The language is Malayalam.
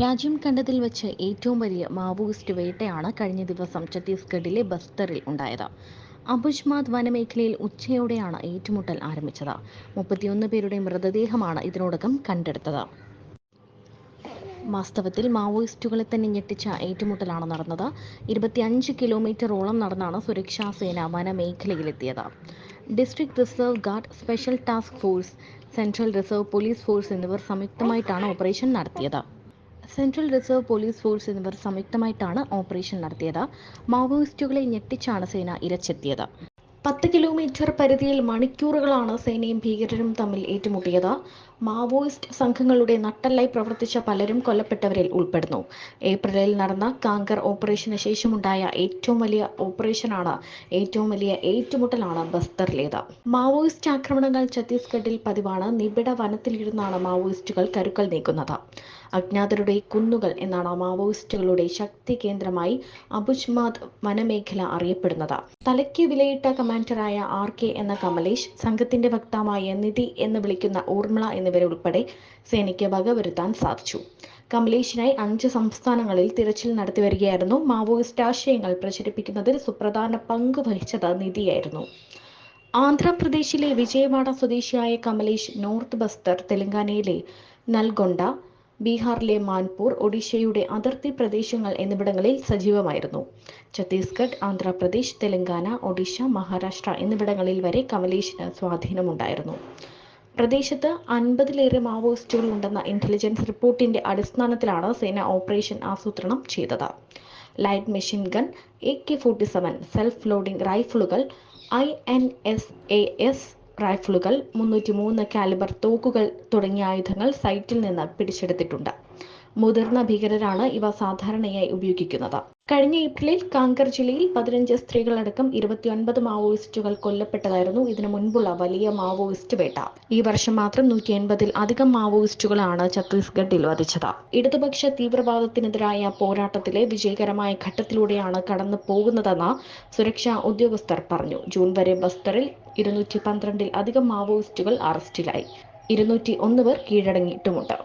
രാജ്യം കണ്ടതിൽ വെച്ച് ഏറ്റവും വലിയ മാവോയിസ്റ്റ് വേട്ടയാണ് കഴിഞ്ഞ ദിവസം ഛത്തീസ്ഗഡിലെ ബസ്തറിൽ ഉണ്ടായത്. അബുജ്മാദ് വനമേഖലയിൽ ഉച്ചയോടെയാണ് ഏറ്റുമുട്ടൽ ആരംഭിച്ചത്. മുപ്പത്തിയൊന്ന് പേരുടെ മൃതദേഹമാണ് ഇതിനോടകം കണ്ടെടുത്തത്. വാസ്തവത്തിൽ മാവോയിസ്റ്റുകളെ തന്നെ ഞെട്ടിച്ച ഏറ്റുമുട്ടലാണ് നടന്നത്. ഇരുപത്തിയഞ്ച് കിലോമീറ്ററോളം നടന്നാണ് സുരക്ഷാ സേന വനമേഖലയിലെത്തിയത്. District reserve guard special task force central reserve police force എന്നിവർ സംയുക്തമായിട്ടാണ് ഓപ്പറേഷൻ നടത്തിയത്. സെൻട്രൽ റിസർവ് പോലീസ് ഫോഴ്സ് എന്നിവർ സംയുക്തമായിട്ടാണ് ഓപ്പറേഷൻ നടത്തിയത്. മാവോയിസ്റ്റുകളെ ഞെട്ടിച്ചാണ് സേന ഇരച്ചെത്തിയത്. പത്ത് കിലോമീറ്റർ പരിധിയിൽ മണിക്കൂറുകളാണ് സേനയും ഭീകരരും തമ്മിൽ ഏറ്റുമുട്ടിയത്. മാവോയിസ്റ്റ് സംഘങ്ങളുടെ നട്ടല്ലായി പ്രവർത്തിച്ച പലരും കൊല്ലപ്പെട്ടവരിൽ ഉൾപ്പെടുന്നു. ഏപ്രിലിൽ നടന്ന കാങ്കർ ഓപ്പറേഷന് ശേഷമുണ്ടായ ഏറ്റവും വലിയ ഓപ്പറേഷനാണ് ഏറ്റവും വലിയ ഏറ്റുമുട്ടലാണ് ബസ്തറിലേത്. മാവോയിസ്റ്റ് ആക്രമണങ്ങൾ ഛത്തീസ്ഗഡിൽ പതിവാണ്. നിബിഡ വനത്തിലിരുന്നാണ് മാവോയിസ്റ്റുകൾ കരുക്കൾ നീക്കുന്നത്. അജ്ഞാതരുടെ കുന്നുകൾ എന്നാണ് മാവോയിസ്റ്റുകളുടെ ശക്തി കേന്ദ്രമായി അബുജ്മാദ് വനമേഖല അറിയപ്പെടുന്നത്. തലയ്ക്ക് വിലയിട്ട കമാൻഡറായ ആർ കെ എന്ന കമലേഷ് സംഘത്തിന്റെ വക്താവായ നിധി എന്ന് വിളിക്കുന്ന ഊർമിള എന്നിവരെ ഉൾപ്പെടെ സേനയ്ക്ക് വകവരുത്താൻ സാധിച്ചു. കമലേഷിനായി അഞ്ച് സംസ്ഥാനങ്ങളിൽ തിരച്ചിൽ നടത്തിവരികയായിരുന്നു. മാവോയിസ്റ്റ് ആശയങ്ങൾ പ്രചരിപ്പിക്കുന്നതിൽ സുപ്രധാന പങ്ക് വഹിച്ചത് നിധിയായിരുന്നു. ആന്ധ്രാപ്രദേശിലെ വിജയവാഡ സ്വദേശിയായ കമലേഷ് നോർത്ത് ബസ്തർ തെലങ്കാനയിലെ നൽഗൊണ്ട ബീഹാറിലെ മാൻപൂർ ഒഡീഷയുടെ അതിർത്തി പ്രദേശങ്ങൾ എന്നിവിടങ്ങളിൽ സജീവമായിരുന്നു. ഛത്തീസ്ഗഡ് ആന്ധ്രാപ്രദേശ് തെലങ്കാന ഒഡീഷ മഹാരാഷ്ട്ര എന്നിവിടങ്ങളിൽ വരെ കമലേഷിന് സ്വാധീനമുണ്ടായിരുന്നു. പ്രദേശത്ത് അൻപതിലേറെ മാവോയിസ്റ്റുകൾ ഉണ്ടെന്ന ഇന്റലിജൻസ് റിപ്പോർട്ടിന്റെ അടിസ്ഥാനത്തിലാണ് സേന ഓപ്പറേഷൻ ആസൂത്രണം ചെയ്തത്. Light machine gun A K forty seven self loading റൈഫിളുകൾ I N S A S റൈഫിളുകൾ മുന്നൂറ്റി മൂന്ന് കാലിബർ തോക്കുകൾ തുടങ്ങിയ ആയുധങ്ങൾ സൈറ്റിൽ നിന്ന് പിടിച്ചെടുത്തിട്ടുണ്ട്. മുതിർന്ന ഭീകരരാണ് ഇവ സാധാരണയായി ഉപയോഗിക്കുന്നത്. കഴിഞ്ഞ ഏപ്രിലിൽ കാങ്കർ ജില്ലയിൽ പതിനഞ്ച് സ്ത്രീകളടക്കം ഇരുപത്തിയൊൻപത് മാവോയിസ്റ്റുകൾ കൊല്ലപ്പെട്ടതായിരുന്നു ഇതിനു മുൻപുള്ള വലിയ മാവോയിസ്റ്റ് വേട്ട. ഈ വർഷം മാത്രം നൂറ്റി എൺപതിൽ അധികം മാവോയിസ്റ്റുകളാണ് ഛത്തീസ്ഗഡിൽ വധിച്ചത്. ഇടതുപക്ഷ തീവ്രവാദത്തിനെതിരായ പോരാട്ടത്തിലെ വിജയകരമായ ഘട്ടത്തിലൂടെയാണ് കടന്നു പോകുന്നതെന്ന് സുരക്ഷാ ഉദ്യോഗസ്ഥർ പറഞ്ഞു. ജൂൺ വരെ ബസ്തറിൽ ഇരുന്നൂറ്റി പന്ത്രണ്ടിൽ അധികം മാവോയിസ്റ്റുകൾ അറസ്റ്റിലായി. ഇരുന്നൂറ്റി ഒന്ന് പേർ കീഴടങ്ങിയിട്ടുമുണ്ട്.